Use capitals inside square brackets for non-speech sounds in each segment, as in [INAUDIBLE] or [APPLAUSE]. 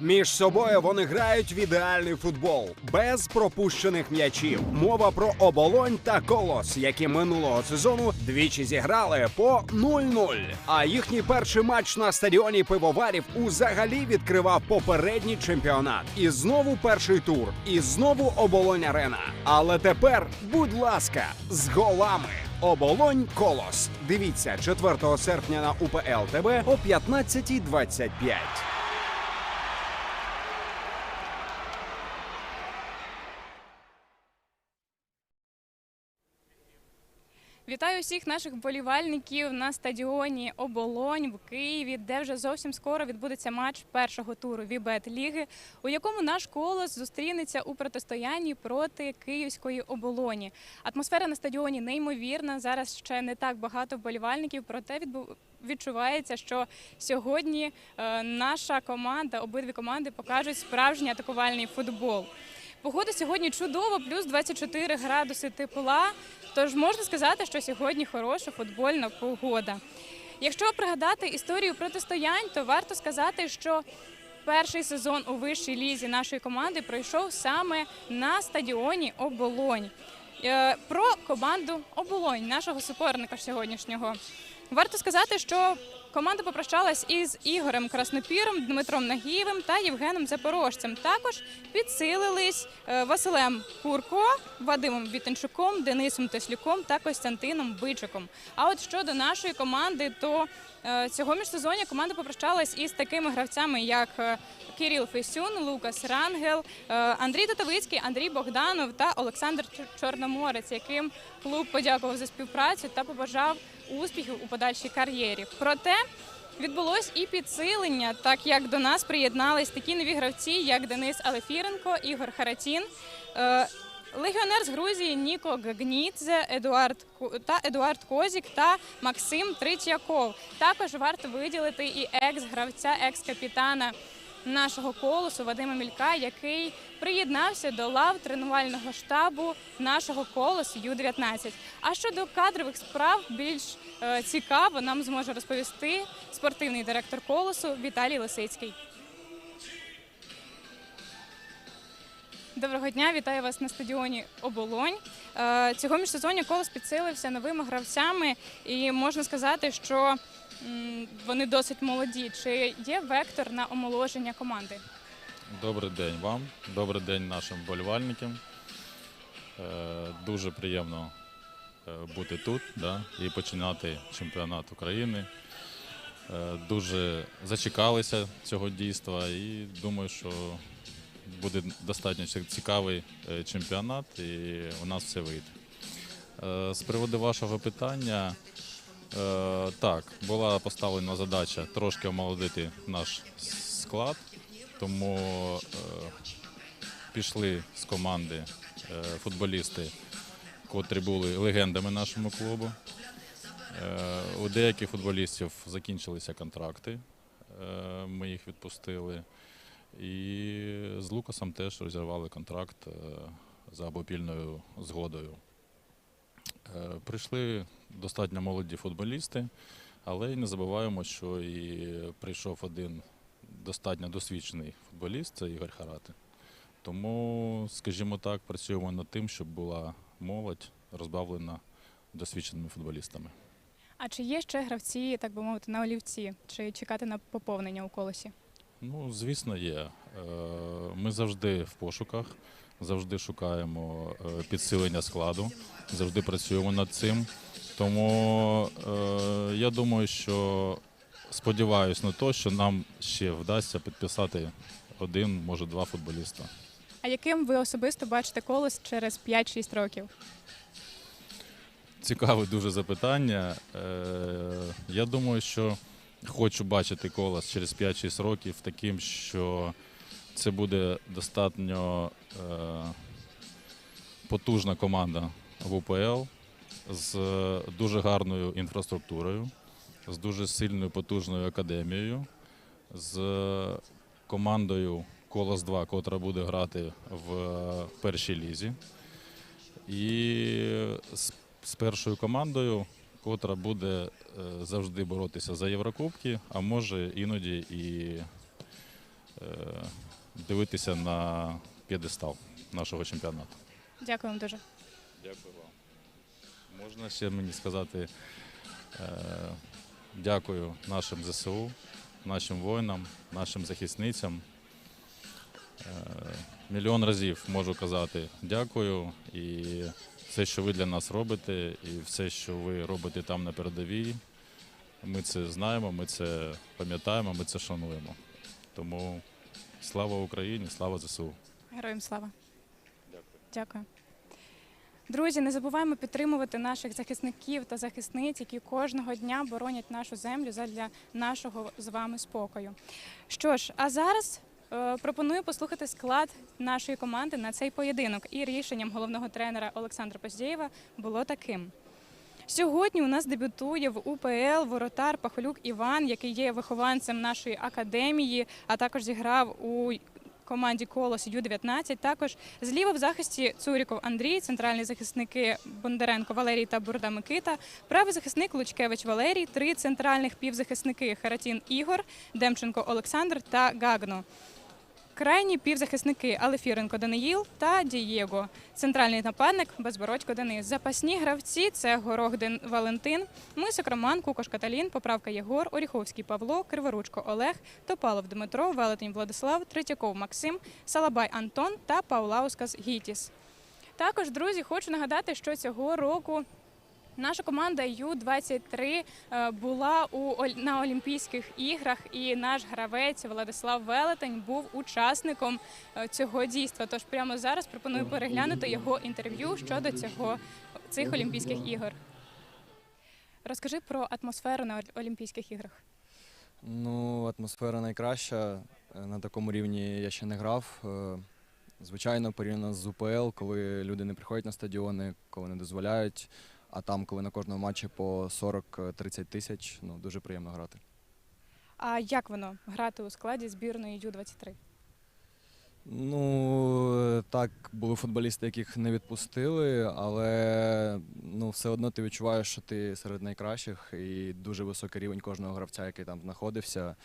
Між собою вони грають в ідеальний футбол без пропущених м'ячів. Мова про оболонь та колос, які минулого сезону двічі зіграли по 0-0. А їхній перший матч на стадіоні пивоварів узагалі відкривав попередній чемпіонат. І знову перший тур, і знову оболонь арена. Але тепер, будь ласка, з голами. Оболонь Колос. Дивіться 4 серпня на УПЛ ТВ о 15.25. Вітаю всіх наших вболівальників на стадіоні Оболонь в Києві, де вже зовсім скоро відбудеться матч першого туру Вібет Ліги, у якому наш колос зустрінеться у протистоянні проти Київської оболоні. Атмосфера на стадіоні неймовірна. Зараз ще не так багато вболівальників, проте відбу... відчувається, що сьогодні е, наша команда, обидві команди покажуть справжній атакувальний футбол. Погода сьогодні чудова, плюс 24 градуси тепла. Тож можна сказати, що сьогодні хороша футбольна погода. Якщо пригадати історію протистоянь, то варто сказати, що перший сезон у вищій лізі нашої команди пройшов саме на стадіоні Оболонь. Е, Про команду Оболонь, нашого суперника сьогоднішнього. Варто сказати, що команда попрощалась із Ігорем Краснопіром, Дмитром Нагієвим та Євгеном Запорожцем. Також підсилились е, Василем Курко, Вадимом Вітенчуком, Денисом Теслюком та Костянтином Бичиком. А от щодо нашої команди, то е, цього міжсезоння команда попрощалась із такими гравцями, як е, Кирил Фесюн, Лукас Рангел, Андрій Татовицький, Андрій Богданов та Олександр Чорноморець, яким клуб подякував за співпрацю та побажав успіхів у подальшій кар'єрі. Проте відбулось і підсилення, так як до нас приєднались такі нові гравці, як Денис Алефіренко, Ігор Харатін. е, Легіонер з Грузії Ніко Гагнідзе, Едуард та Едуард Козік та Максим Тритьяков. Також варто виділити і екс-гравця, екс-капітана нашого колосу Вадима Мілька, який приєднався до лав тренувального штабу нашого колосу Ю-19. А щодо кадрових справ більш е, цікаво нам зможе розповісти спортивний директор колосу Віталій Лисицький. Доброго дня, вітаю вас на стадіоні Оболонь. Е, Цього міжсезоння колос підсилився новими гравцями, і можна сказати, що вони досить молоді. Чи є вектор на омоложення команди? Добрий день вам, добрий день нашим болівальникам. Е, Дуже приємно е, бути тут да, і починати чемпіонат України. Е, Дуже зачекалися цього дійства і думаю, що буде достатньо цікавий чемпіонат і у нас все вийде. З приводу вашого питання, е, так, була поставлена задача трошки омолодити наш склад. Тому е, пішли з команди е, футболісти, котрі були легендами нашому клубу. Е, у деяких футболістів закінчилися контракти, е, ми їх відпустили. І з Лукасом теж розірвали контракт е, за обопільною згодою. Е, прийшли достатньо молоді футболісти, але й не забуваємо, що і прийшов один достатньо досвідчений футболіст, це Ігор Харати. Тому, скажімо так, працюємо над тим, щоб була молодь розбавлена досвідченими футболістами. А чи є ще гравці, так би мовити, на олівці? Чи чекати на поповнення у колосі? Ну, звісно, є. Е, Ми завжди в пошуках, завжди шукаємо е, підсилення складу, завжди працюємо над цим. Тому е, я думаю, що сподіваюся на те, що нам ще вдасться підписати один, може два футболіста. А яким ви особисто бачите колос через 5-6 років? Цікаве дуже запитання. Е, Я думаю, що хочу бачити колос через 5-6 років таким, що це буде достатньо е, потужна команда в УПЛ з дуже гарною інфраструктурою, з дуже сильною потужною академією, з командою Колос 2, котра буде грати в першій лізі. І з з першою командою, котра буде е, завжди боротися за Єврокубки, а може іноді і е, дивитися на п'єдестал нашого чемпіонату. Дякую вам дуже. Дякую вам. Можна ще мені сказати е, дякую нашим ЗСУ, нашим воїнам, нашим захисницям. Е, мільйон разів можу казати дякую. І все, що ви для нас робите, і все, що ви робите там на передовій, ми це знаємо, ми це пам'ятаємо, ми це шануємо. Тому слава Україні, слава ЗСУ. Героям слава. Дякую. Дякую. Друзі, не забуваємо підтримувати наших захисників та захисниць, які кожного дня боронять нашу землю задля нашого з вами спокою. Що ж, а зараз е, пропоную послухати склад нашої команди на цей поєдинок. І рішенням головного тренера Олександра Поздєєва було таким. Сьогодні у нас дебютує в УПЛ воротар Пахолюк Іван, який є вихованцем нашої академії, а також зіграв у команді Колос Ю-19. Також зліва в захисті Цуріков Андрій, центральні захисники Бондаренко Валерій та Бурда Микита, правий захисник Лучкевич Валерій, три центральних півзахисники Харатін Ігор, Демченко Олександр та Гагно. Крайні півзахисники Алефіренко Даниїл та Дієго. Центральний нападник Безбородько Денис. Запасні гравці це Горох Ден Валентин, Мисок Роман, Кукош Каталін, Поправка Єгор, Оріховський Павло, Криворучко Олег, Топалов Дмитро, Велетень Владислав, Третьяков Максим, Салабай Антон та Паулаускас Гітіс. Також, друзі, хочу нагадати, що цього року наша команда Ю-23 е, була у на Олімпійських іграх, і наш гравець Владислав Велетень був учасником е, цього дійства. Тож прямо зараз пропоную переглянути його інтерв'ю щодо цього цих Олімпійських ігор. Розкажи про атмосферу на Олімпійських іграх. Ну, атмосфера найкраща. Е, На такому рівні я ще не грав. Звичайно, порівняно з УПЛ, коли люди не приходять на стадіони, коли не дозволяють. А там, коли на кожному матчі по 40-30 тисяч, ну дуже приємно грати. А як воно грати у складі збірної Ю-23? Ну так, були футболісти, яких не відпустили, але ну, все одно ти відчуваєш, що ти серед найкращих і дуже високий рівень кожного гравця, який там знаходився.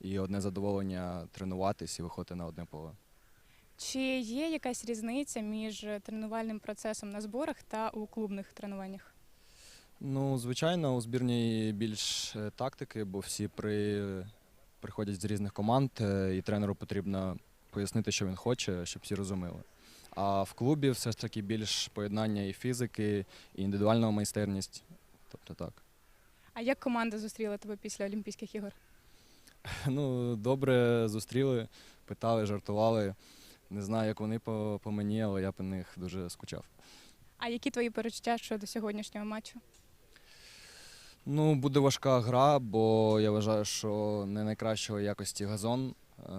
І одне задоволення тренуватись і виходити на одне поле. Чи є якась різниця між тренувальним процесом на зборах та у клубних тренуваннях? Ну, звичайно, у збірній більш е, тактики, бо всі при... приходять з різних команд, е, і тренеру потрібно пояснити, що він хоче, щоб всі розуміли. А в клубі все ж таки більш поєднання і фізики, і індивідуальна майстерність. Тобто так. А як команда зустріла тебе після Олімпійських ігор? [LAUGHS] Ну, добре зустріли, питали, жартували. Не знаю, як вони по, по мені, але я по них дуже скучав. А які твої перечуття щодо сьогоднішнього матчу? Ну, буде важка гра, бо я вважаю, що не найкращої якості газон е,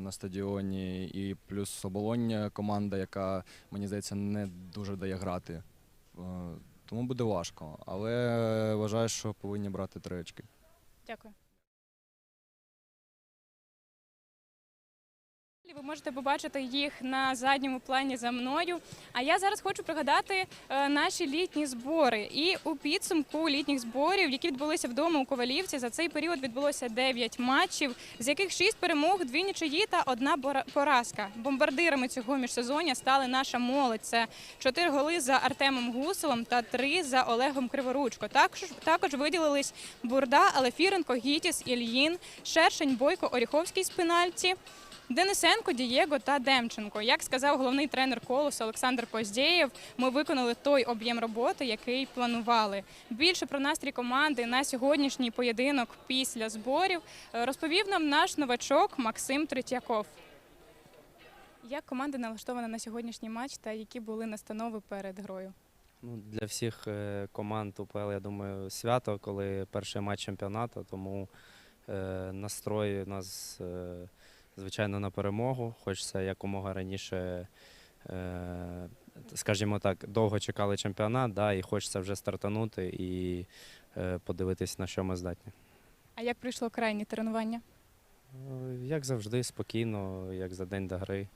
на стадіоні, і плюс оболоння команда, яка, мені здається, не дуже дає грати. Е, тому буде важко. Але вважаю, що повинні брати три очки. Дякую. Ви можете побачити їх на задньому плані за мною. А я зараз хочу пригадати е, наші літні збори. І у підсумку літніх зборів, які відбулися вдома у Ковалівці, за цей період відбулося 9 матчів, з яких 6 перемог, 2 нічиї та одна поразка. Бомбардирами цього міжсезоння стали наша молодь. Це 4 голи за Артемом Гуселом та 3 за Олегом Криворучко. Також також виділились Бурда, Алефіренко, Гітіс, Ільїн, Шершень, Бойко, Оріховський з пенальті. Денисенко, Дієго та Демченко. Як сказав головний тренер колосу Олександр Поздєєв, ми виконали той об'єм роботи, який планували. Більше про настрій команди на сьогоднішній поєдинок після зборів е, розповів нам наш новачок Максим Третьяков. Як команда налаштована на сьогоднішній матч та які були настанови перед грою? Ну, для всіх е, команд УПЛ, я думаю, свято, коли перший матч чемпіонату, тому е, настрой у нас, е, звичайно, на перемогу. Хочеться якомога раніше, е, скажімо так, довго чекали чемпіонат, да, і хочеться вже стартанути і е, подивитись, на що ми здатні. А як прийшло крайнє тренування? Е, Як завжди, спокійно, як за день до гри.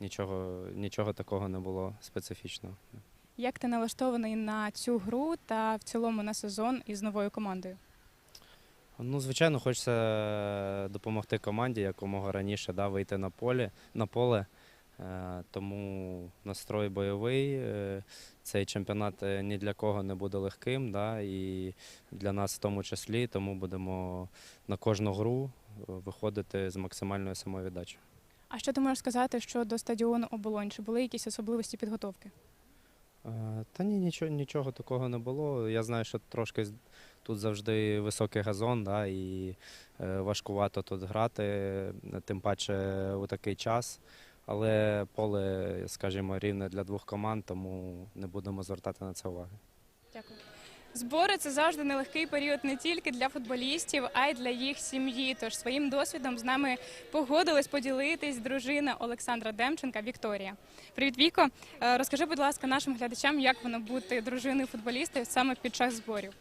Нічого, нічого такого не було специфічного. Як ти налаштований на цю гру та в цілому на сезон із новою командою? Ну, звичайно, хочеться е, допомогти команді якомога раніше да, вийти на поле. На поле. Е, Тому настрой бойовий. Е, Цей чемпіонат ні для кого не буде легким, да, і для нас в тому числі, тому будемо на кожну гру виходити з максимальною самовіддачею. А що ти можеш сказати щодо стадіону Оболонь? Чи були якісь особливості підготовки? Та ні, нічого, нічого такого не було. Я знаю, що трошки тут завжди високий газон, да, і е, важкувато тут грати, тим паче у такий час. Але поле, скажімо, рівне для двох команд, тому не будемо звертати на це уваги. Дякую. Збори це завжди нелегкий період не тільки для футболістів, а й для їх сім'ї. Тож своїм досвідом з нами погодилась поділитись дружина Олександра Демченка Вікторія. Привіт, Віко. Е, Розкажи, будь ласка, нашим глядачам, як воно бути дружиною футболіста саме під час зборів.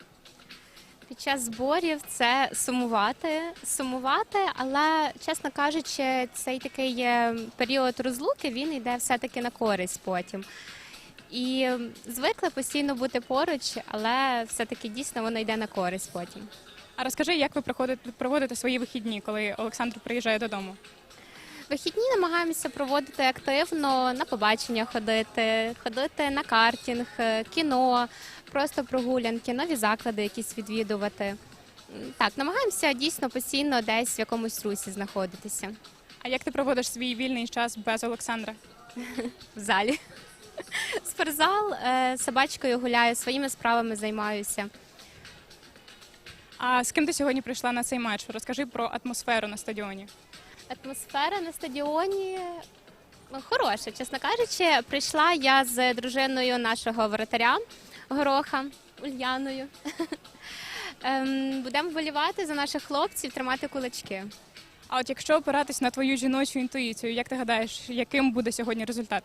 Під час зборів це сумувати, сумувати, але чесно кажучи, цей такий е, період розлуки він йде все-таки на користь потім. І звикли постійно бути поруч, але все-таки дійсно воно йде на користь потім. А розкажи, як ви проводите свої вихідні, коли Олександр приїжджає додому? Вихідні намагаємося проводити активно, на побачення ходити, ходити на картинг, е, кіно, просто прогулянки, нові заклади якісь відвідувати. Так, намагаємося дійсно постійно десь в якомусь русі знаходитися А як ти проводиш свій вільний час без Олександра? [LAUGHS] в залі. [LAUGHS] Спортзал, е, з собачкою гуляю, своїми справами займаюся. А з ким ти сьогодні прийшла на цей матч? Розкажи про атмосферу на стадіоні. Атмосфера на стадіоні ну, хороша, чесно кажучи. Прийшла я з дружиною нашого воротаря Гороха Ульяною. [LAUGHS] Ем, Будемо вболівати за наших хлопців, тримати кулачки. А от якщо опиратись на твою жіночу інтуїцію, як ти гадаєш, яким буде сьогодні результат?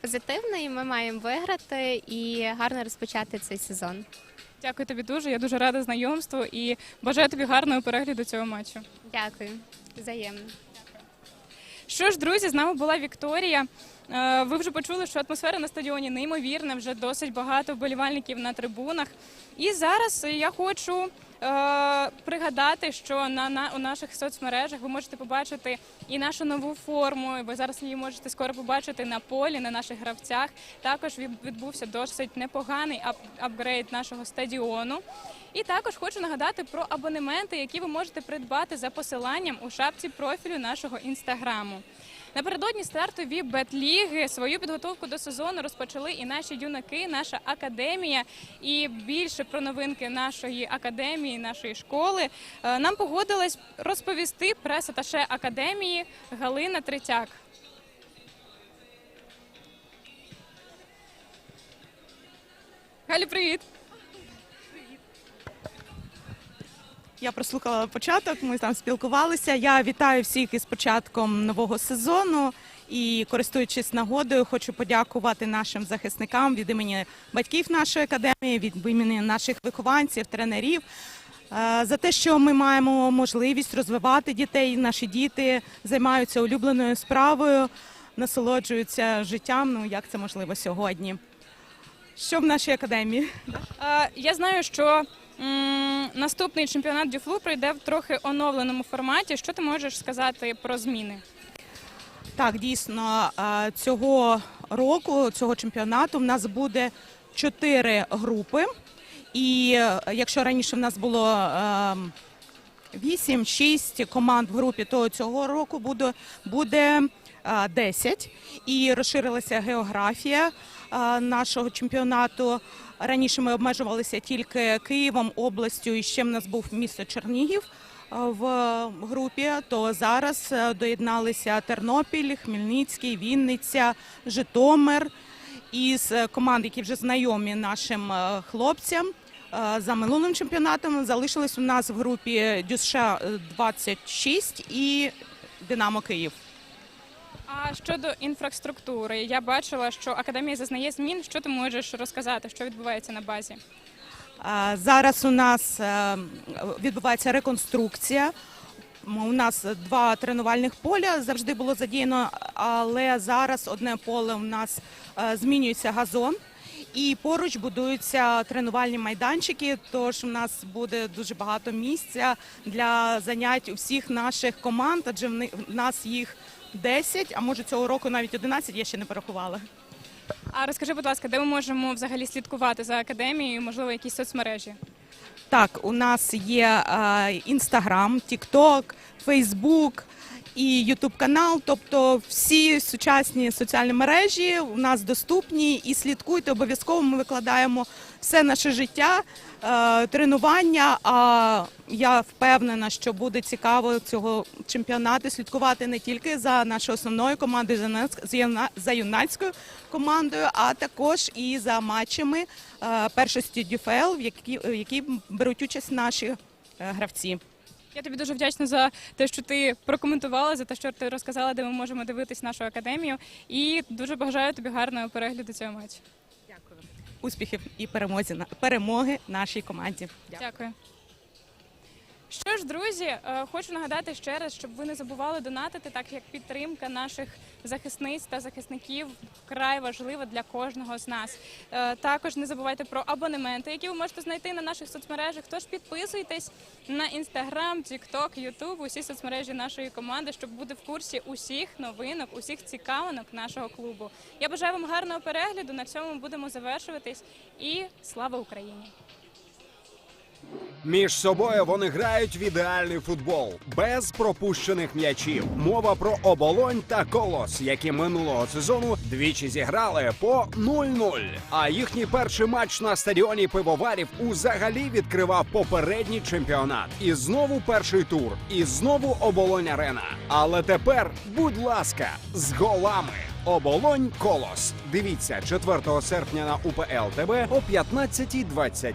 Позитивно, і ми маємо виграти і гарно розпочати цей сезон. Дякую тобі дуже. Я дуже рада знайомству і бажаю тобі гарного перегляду цього матчу. Дякую. Взаємно. Що ж, друзі, з нами була Вікторія. Е, Ви вже почули, що атмосфера на стадіоні неймовірна, вже досить багато вболівальників на трибунах. І зараз я хочу пригадати, що на, на у наших соцмережах ви можете побачити і нашу нову форму. Ви зараз її можете скоро побачити на полі, на наших гравцях. Також відбувся досить непоганий ап- апгрейд нашого стадіону. І також хочу нагадати про абонементи, які ви можете придбати за посиланням у шапці профілю нашого інстаграму. Напередодні старту Бетліги свою підготовку до сезону розпочали і наші юнаки, наша академія. І більше про новинки нашої академії, нашої школи е, нам погодилась розповісти прес-аташе академії Галина Третяк. Галю, привіт! Я прослухала початок, ми там спілкувалися. Я вітаю всіх із початком нового сезону і, користуючись нагодою, хочу подякувати нашим захисникам від імені батьків нашої академії, від імені наших вихованців, тренерів. е, За те, що ми маємо можливість розвивати дітей, наші діти займаються улюбленою справою, насолоджуються життям. Ну як це можливо сьогодні? Що в нашій академії? Е, Я знаю, що наступний чемпіонат Дюфлу пройде в трохи оновленому форматі. Що ти можеш сказати про зміни? Так, дійсно, е, цього року, цього чемпіонату, в нас буде чотири групи. І е, якщо раніше в нас було 8-6 команд в групі, то цього року буде, буде е, 10. І розширилася географія е, нашого чемпіонату. Раніше ми обмежувалися тільки Києвом, областю, і ще в нас був місто Чернігів е, в групі. То зараз е, доєдналися Тернопіль, Хмельницький, Вінниця, Житомир. Із команд, які вже знайомі нашим е, хлопцям. За минулим чемпіонатом залишились у нас в групі Дюша 26 і Динамо Київ. А щодо інфраструктури, я бачила, що академія зазнає змін. Що ти можеш розказати, що відбувається на базі? Зараз у нас е, відбувається реконструкція. У нас два тренувальних поля завжди було задіяно, але зараз одне поле у нас е, змінюється газон. І поруч будуються тренувальні майданчики. Тож у нас буде дуже багато місця для занять у всіх наших команд, адже в нас їх 10, а може цього року навіть 11, я ще не порахувала. А розкажи, будь ласка, де ми можемо взагалі слідкувати за академією, можливо, якісь соцмережі? Так, у нас є Інстаграм, Тікток, Фейсбук і Ютуб канал. Тобто всі сучасні соціальні мережі у нас доступні і слідкуйте обов'язково. Ми викладаємо все наше життя, тренування. А я впевнена, що буде цікаво цього чемпіонату слідкувати не тільки за нашою основною командою, за юнацькою командою, а також і за матчами е, першості ДЮФЛ, в які, які беруть участь наші е, гравці. Я тобі дуже вдячна за те, що ти прокоментувала, за те, що ти розказала, де ми можемо дивитись нашу академію. І дуже бажаю тобі гарного перегляду цього матчу. Успіхів і перемозі перемоги нашій команді. Дякую. Що ж, друзі, е, хочу нагадати ще раз, щоб ви не забували донатити, так як підтримка наших захисниць та захисників вкрай важлива для кожного з нас. Е, Також не забувайте про абонементи, які ви можете знайти на наших соцмережах. Тож підписуйтесь на інстаграм, тікток, ютуб, усі соцмережі нашої команди, щоб бути в курсі усіх новинок, усіх цікавинок нашого клубу. Я бажаю вам гарного перегляду. На цьому будемо завершуватись. І слава Україні! Між собою вони грають в ідеальний футбол без пропущених м'ячів. Мова про оболонь та колос, які минулого сезону двічі зіграли по 0-0. А їхній перший матч на стадіоні пивоварів узагалі відкривав попередній чемпіонат. І знову перший тур, і знову оболонь арена. Але тепер, будь ласка, з голами. Оболонь Колос. Дивіться 4 серпня на УПЛ ТБ о 15.25.